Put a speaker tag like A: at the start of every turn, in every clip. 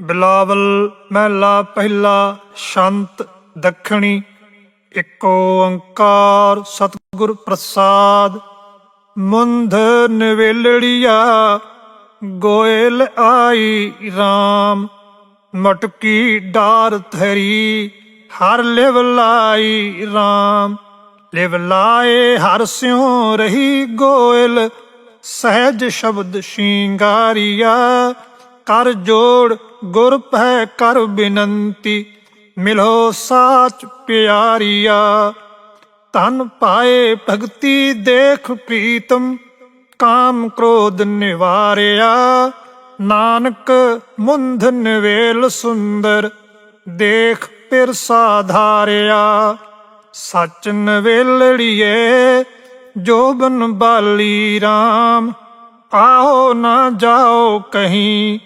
A: ਬਿਲਾਵਲ ਮਹਿਲਾ ਪਹਿਲਾ, ਸ਼ੰਤ ਦੱਖਣੀ, ਇੱਕ ਓੰਕਾਰ ਸਤਿਗੁਰ ਪ੍ਰਸਾਦ। ਮੁੰਧ ਨਵੇਲੜੀਆ, ਗੋਇਲ ਆਈ RAM ਮਟਕੀ ਡਾਰ ਥਰੀ ਹਰ ਲਿਵ ਲਾਈ RAM ਲਿਵ ਲਾਏ ਹਰ ਸਿਉ ਰਹੀ ਗੋਇਲ, ਸਹਿਜ ਸ਼ਬਦ ਸ਼ਿੰਗਾਰੀਆ। ਕਰ ਜੋੜ, ਗੁਰ ਭੈ ਕਰ ਬਿਨੰਤੀ, ਮਿਲੋ ਸਾਚ ਪਿਆਰੀਆ। ਤਨ ਪਾਏ ਭਗਤੀ ਦੇਖ ਪ੍ਰੀਤਮ, ਕਾਮ ਕ੍ਰੋਧ ਨਿਵਾਰਿਆ। ਨਾਨਕ ਮੁੰਧ ਨਿਵੇਲ ਸੁੰਦਰ, ਦੇਖ ਪਿਰ ਸਾਧਾਰਿਆ ਸਚ ਨਵੇਲੜੀਏ, ਜੋਬਨ ਬਾਲੀ RAM ਆਓ ਨਾ ਜਾਓ ਕਹੀਂ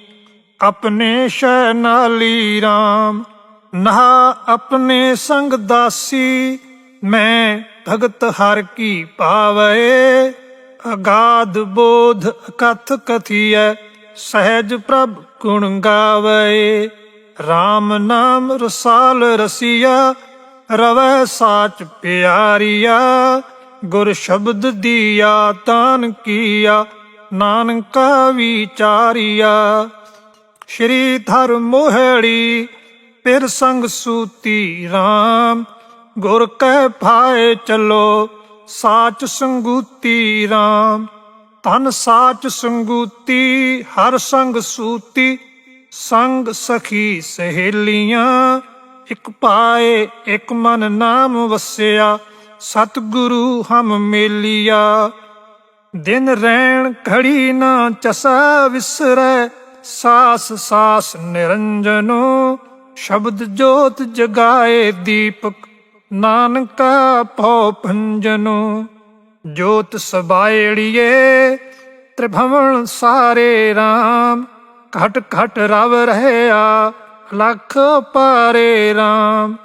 A: ਆਪਣੇ ਸ਼ੈ ਨਾਲੀ RAM ਨਹਾ ਆਪਣੇ ਸੰਗ ਦਾਸੀ ਮੈਂ ਭਗਤ ਹਰ ਕੀ ਪਾਵੇ ਅਗਾਧ ਬੋਧ ਕਥ ਕਥੀਐ ਸਹਿਜ ਪ੍ਰਭ ਗੁਣ ਗਾਵੇ RAM ਨਾਮ ਰਸਾਲ ਰਸੀਆ ਰਵੈ ਸਾਚ ਪਿਆਰੀਆ ਗੁਰ ਸ਼ਬਦ ਦੀਆ ਤਾਨ ਕੀਆ ਨਾਨਕਾ ਵਿਚਾਰੀਆ ਸ਼੍ਰੀ ਧਰ ਮੋਹੜੀ ਪਿਰ ਸੰਗ ਸੂਤੀ RAM ਗੁਰ ਕਹਿ ਭਾਏ ਚਲੋ, ਸਾਚ ਸੰਗੂਤੀ RAM ਤਨ ਸਾਚ ਸੰਗੂਤੀ, ਹਰ ਸੰਗ ਸੂਤੀ। ਸੰਗ ਸਖੀ ਸਹੇਲੀਆਂ, ਇਕ ਪਾਏ, ਇਕ ਮਨ ਨਾਮ ਵਸਿਆ। ਸਤਿਗੁਰੂ ਹਮ ਮੇਲੀਆ। ਦਿਨ ਰੈਣ ਘੜੀ ਨਾ ਚਸਾ ਵਿਸਰੈ ਸਾਸ ਸਾਸ ਨਿਰੰਜਨੋ, ਸ਼ਬਦ ਜੋਤ ਜਗਾਏ ਦੀਪਕ, ਨਾਨਕਾ ਭਉ ਭੰਜਨੋ। ਜੋਤ ਸਬਾਇੜੀਏ, ਤ੍ਰਿਭਵਨ ਸਾਰੇ RAM ਘਟ ਘਟ ਰਵ ਰਹਿਆ, ਲਖ ਪਾਰੇ RAM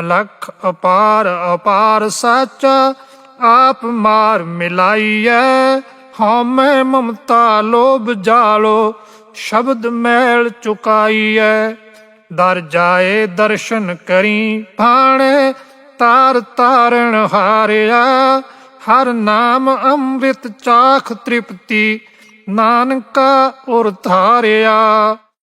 A: ਅਲਖ ਅਪਾਰ ਅਪਾਰ ਸਾਚਾ, ਆਪ ਮਾਰ ਮਿਲਾਈਐ, ਹਉਮੈ ਮਮਤਾ ਲੋਭ ਜਾਲੋ। ਸ਼ਬਦ ਮੈਲ ਚੁਕਾਈਐ। ਦਰ ਜਾਏ ਦਰਸ਼ਨ ਕਰੀ ਭਾਣੇ, ਤਾਰ ਤਾਰਣ ਹਾਰਿਆ। ਹਰ ਨਾਮ ਅੰਮ੍ਰਿਤ ਚਾਖ ਤ੍ਰਿਪਤੀ, ਨਾਨਕਾ ਉਰ ਧਾਰਿਆ।